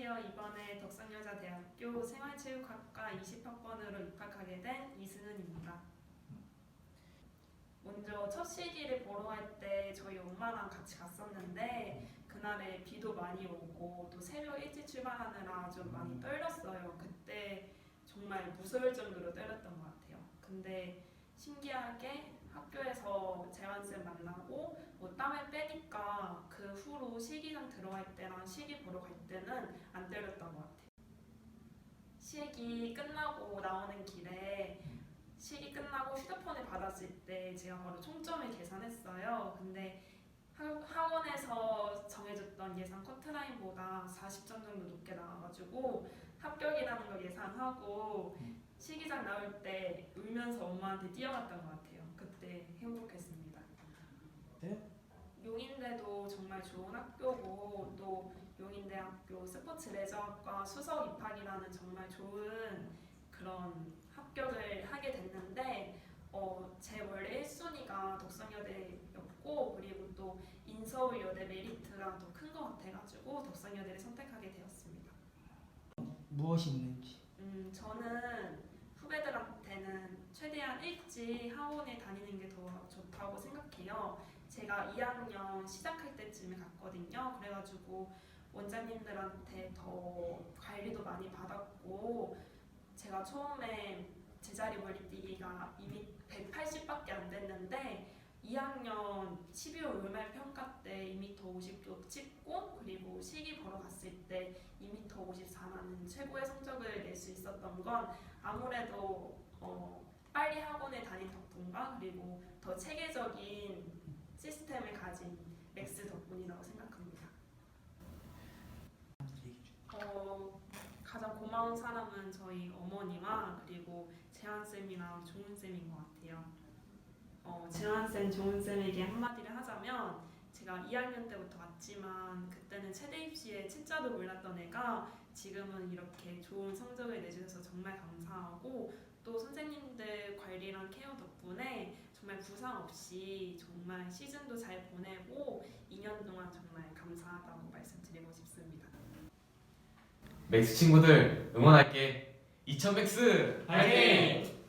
안녕하세요. 이번에 덕산여자대학교 생활체육학과 20학번으로 입학하게 된 이승은입니다. 먼저 첫 시기를 보러 갈 때 저희 엄마랑 같이 갔었는데 그날에 비도 많이 오고 또 새벽 일찍 출발하느라 좀 많이 떨렸어요. 그때 정말 무서울 정도로 떨렸던 것 같아요. 근데 신기하게 학교에서 재환쌤 만나고 뭐 땀을 빼니까 후로 시기장 들어갈 때랑 시기 보러 갈 때는 안 떨렸던 것 같아요. 시기 끝나고 나오는 길에 시기 끝나고 휴대폰을 받았을 때 제가 바로 총점을 계산했어요. 근데 하- 학원에서 정해줬던 예상 커트라인보다 40점 정도 높게 나와가지고 합격이라는 걸 예상하고 시기장 나올 때 울면서 엄마한테 뛰어갔던 것 같아요. 그때 행복했습니다. 네? 용인대도 정말 좋은 학교고 또 용인대학교 스포츠 레저학과 수석 입학이라는 정말 좋은 그런 합격을 하게 됐는데 어, 제 원래 1순위가 덕성여대였고 그리고 또 인서울여대 메리트가 더 큰 것 같아가지고 덕성여대를 선택하게 되었습니다. 무엇이 있는지 음, 저는 후배들한테는 최대한 일찍 학원에 다니는 게 더 좋다고 생각해요. 제가 2학년 시작할 때쯤에 갔거든요. 그래가지고 원장님들한테 더 관리도 많이 받았고 제가 처음에 제자리 멀리뛰기가 이미 180밖에 안 됐는데 2학년 12월 월말 평가 때 2m 50도 찍고 그리고 시기 보러 갔을 때 2m 54라는 최고의 성적을 낼 수 있었던 건 아무래도 어, 빨리 학원에 다닌 덕분과 그리고 더 체계적인 시스템을 가진 맥스 덕분이라고 생각합니다. 어, 가장 고마운 사람은 저희 어머니와 그리고 재환 쌤이랑 종훈 쌤인 것 같아요. 어, 재환 쌤, 종훈 쌤에게 한마디를 하자면 제가 2학년 때부터 왔지만 그때는 최대 입시에 채자도 몰랐던 애가 지금은 이렇게 좋은 성적을 내주셔서 정말 감사하고 또 선생님들 관리랑 케어 덕분에 정말 부상 없이 정말 시즌도 잘 보내고 2년 동안 정말 감사하다고 말씀드리고 싶습니다. 맥스 친구들 응원할게. 2000 맥스 화이팅!